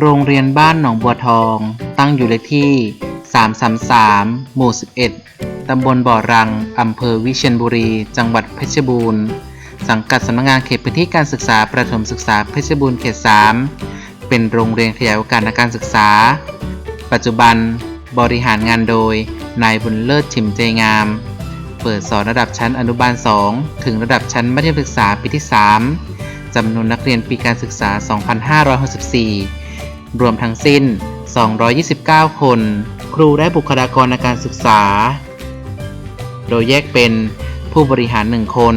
โรงเรียนบ้านหนองบัวทอง ตั้งอยู่เลขที่ 333 หมู่ 11 ตำบลบ่อรัง อำเภอวิเชียรบุรี จังหวัดเพชรบูรณ์ สังกัดสำนักงานเขตพื้นที่การศึกษาประถมศึกษาเพชรบูรณ์เขต 3 เป็นโรงเรียนขยายโอกาสในการศึกษา ปัจจุบันบริหารงานโดย นายบุญเลิศชิมใจงาม เปิดสอนระดับชั้นอนุบาล 2 ถึงระดับชั้นมัธยมศึกษาปีที่ 3จำนวนนักเรียนปีการศึกษา 2564 รวมทั้งสิ้น 229 คน ครูและบุคลากรในการศึกษา โดยแยกเป็นผู้บริหาร 1 คน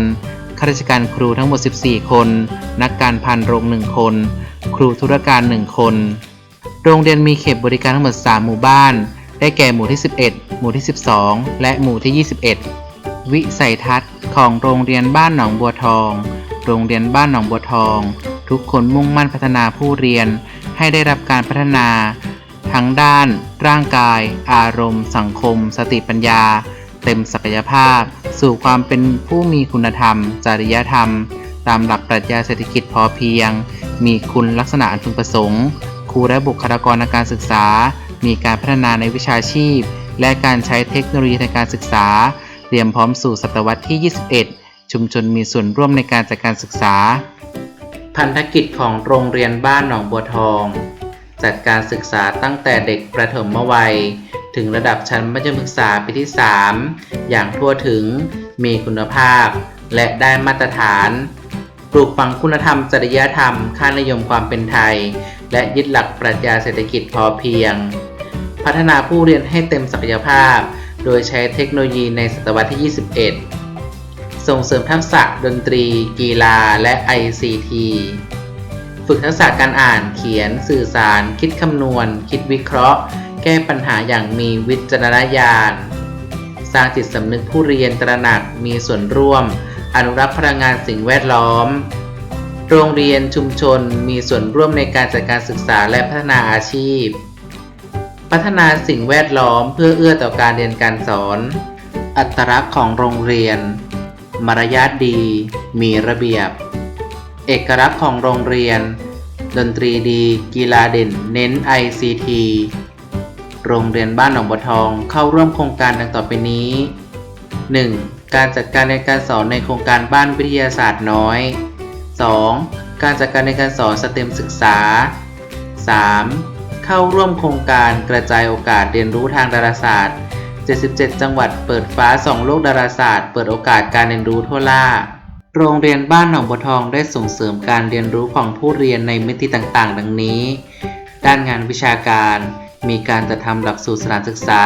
ข้าราชการครูทั้งหมด 14 คน นักการพันโรง 1 คน ครูธุรการ 1 คน โรงเรียนมีเขตบริการทั้งหมด 3 หมู่บ้าน ได้แก่หมู่ที่ 11 หมู่ที่ 12 และหมู่ที่ 21 วิสัยทัศน์ของโรงเรียนบ้านหนองบัวทอง โรงเรียนบ้านหนองบัวทอง ทุกคนมุ่งมั่นพัฒนาผู้เรียน ให้ได้รับการพัฒนาทั้งด้าน ร่างกาย อารมณ์ สังคม สติปัญญา เต็มศักยภาพ สู่ความเป็นผู้มีคุณธรรม จริยธรรม ตามหลักปรัชญาเศรษฐกิจพอเพียง มีคุณลักษณะอันพึงประสงค์ ครูและบุคลากรทางการศึกษา มีการพัฒนาในวิชาชีพ และการใช้เทคโนโลยีในการศึกษา เตรียมพร้อมสู่ศตวรรษที่ 21 ชุมชนมีส่วนร่วมในการจัดการศึกษา พันธกิจของโรงเรียนบ้านหนองบัวทอง จัดการศึกษาตั้งแต่เด็กประถมวัย ถึงระดับชั้นมัธยมศึกษาปีที่ 3 อย่างทั่วถึงมีคุณภาพ และได้มาตรฐาน ปลูกฝังคุณธรรมจริยธรรม ค่านิยมความเป็นไทย และยึดหลักปรัชญาเศรษฐกิจพอเพียง พัฒนาผู้เรียนให้เต็มศักยภาพ โดยใช้เทคโนโลยีในศตวรรษที่ 21 ส่งเสริมทักษะดนตรี กีฬา และ ICT ฝึกทักษะการอ่านเขียนสื่อสาร คิดคำนวณ คิดวิเคราะห์ แก้ปัญหาอย่างมีวิจารณญาณ สร้างจิตสำนึกผู้เรียนตระหนักมีส่วนร่วม อนุรักษ์พลังงานสิ่งแวดล้อม โรงเรียนชุมชนมีส่วนร่วมในการจัดการศึกษาและพัฒนาอาชีพ พัฒนาสิ่งแวดล้อมเพื่อเอื้อต่อการเรียนการสอน อัตลักษณ์ของโรงเรียน มารยาทดี มีระเบียบ เอกลักษณ์ของโรงเรียน ดนตรีดี กีฬาเด่น เน้น ICT โรงเรียนบ้านหนองบัวทองเข้าร่วมโครงการดังต่อไปนี้ 1. การจัดการในการสอนในโครงการบ้านวิทยาศาสตร์น้อย 2. การจัดการในการสอนสเต็มศึกษา 3. เข้าร่วมโครงการกระจายโอกาสเรียนรู้ทางดาราศาสตร์ 77 จังหวัดเปิดฟ้าส่องโลกดาราศาสตร์ เปิดโอกาสการเรียนรู้ทั่วล่า โรงเรียนบ้านหนองบัวทองได้ส่งเสริมการเรียนรู้ของผู้เรียนในมิติต่างๆ ดังนี้ ด้านงานวิชาการ มีการจัดทำหลักสูตรสถานศึกษา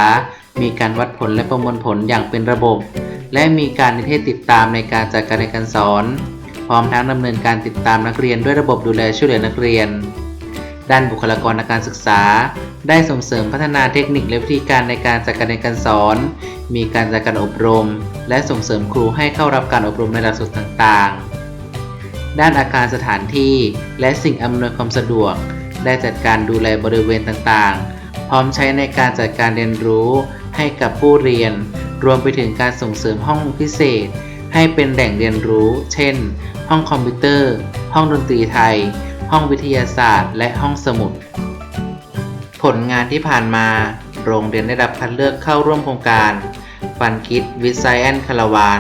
มีการวัดผลและประมวลผลอย่างเป็นระบบ และมีการนิเทศติดตามในการจัดการเรียนการสอน พร้อมทั้งดำเนินการติดตามนักเรียนด้วยระบบดูแลช่วยเหลือนักเรียน ด้านบุคลากรทางการศึกษา ได้ส่งเสริมพัฒนาเทคนิคและวิธีการในการจัดการเรียนการสอน มีการจัดการอบรม และส่งเสริมครูให้เข้ารับการอบรมในหลักสูตรต่างๆ ด้านอาคารสถานที่ และสิ่งอำนวยความสะดวก ได้จัดการดูแลบริเวณต่างๆ พร้อมใช้ในการจัดการเรียนรู้ให้กับผู้เรียน รวมไปถึงการส่งเสริมห้องพิเศษ ให้เป็นแหล่งเรียนรู้ เช่น ห้องคอมพิวเตอร์ ห้องดนตรีไทย ห้องวิทยาศาสตร์ และห้องสมุด ผลงานที่ผ่านมา โรงเรียนได้รับคัดเลือกเข้าร่วมโครงการฟันคิดวิสัยแอนคาราวาน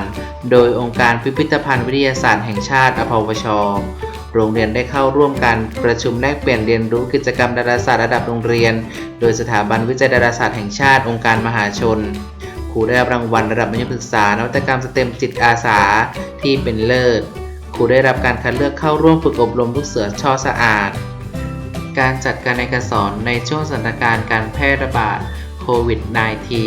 โดยองค์การพิพิธภัณฑ์วิทยาศาสตร์แห่งชาติอพวช โรงเรียนได้เข้าร่วมการประชุมแลกเปลี่ยนเรียนรู้กิจกรรมดาราศาสตร์ระดับโรงเรียน โดยสถาบันวิจัยดาราศาสตร์แห่งชาติองค์การมหาชนครูได้รับรางวัลระดับมัธยมศึกษานวัตกรรมสเต็มจิตอาสาที่เป็นเลิศ ครูได้รับการคัดเลือกเข้าร่วมฝึกอบรมลูกเสือช่อสะอาด การจัดการในการสอนในช่วงสถานการณ์การแพร่ระบาดโควิด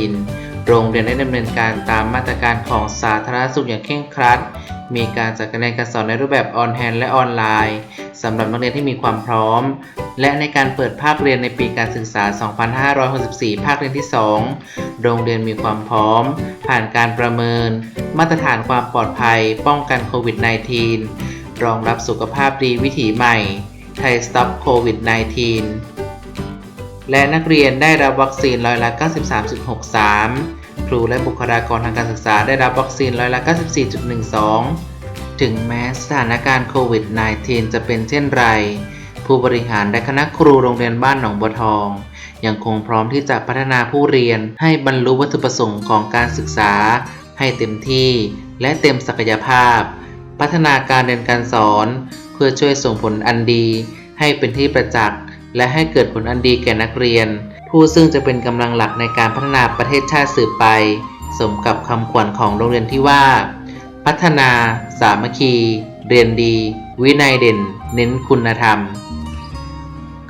-19 โรงเรียนได้ดำเนินการตามมาตรการของสาธารณสุขอย่างเคร่งครัด มีการจัดการเรียนการสอนในรูปแบบออนแฮนและออนไลน์สำหรับนักเรียนที่มีความพร้อม และในการเปิดภาคเรียนในปีการศึกษา 2564 ภาคเรียนที่ 2 โรงเรียนมีความพร้อม ผ่านการประเมิน มาตรฐานความปลอดภัย ป้องกันโควิด -19 รองรับสุขภาพดีวิถีใหม่ ไทยสต็อปโควิด -19 และนักเรียนได้รับวัคซีนร้อยละ 93.63 ครูและบุคลากรทางการศึกษาได้รับวัคซีนร้อยละ 94.12 ถึงแม้สถานการณ์โควิด -19 จะเป็นเช่นไร ผู้บริหารและคณะครูโรงเรียนบ้านหนองบัวทอง ยังคงพร้อมที่จะพัฒนาผู้เรียนให้บรรลุวัตถุประสงค์ของการศึกษา ให้เต็มที่ และเต็มศักยภาพ พัฒนาการเรียนการสอน เพื่อช่วยส่งผลอันดี ให้เป็นที่ประจักษ์และให้เกิดผลอันดีแก่นักเรียน ผู้ซึ่งจะเป็นกำลังหลักในการพัฒนาประเทศชาติสืบไป สมกับคำขวัญของโรงเรียนที่ว่า พัฒนา สามัคคี เรียนดี วินัยเด่น เน้นคุณธรรม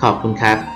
ขอบคุณครับ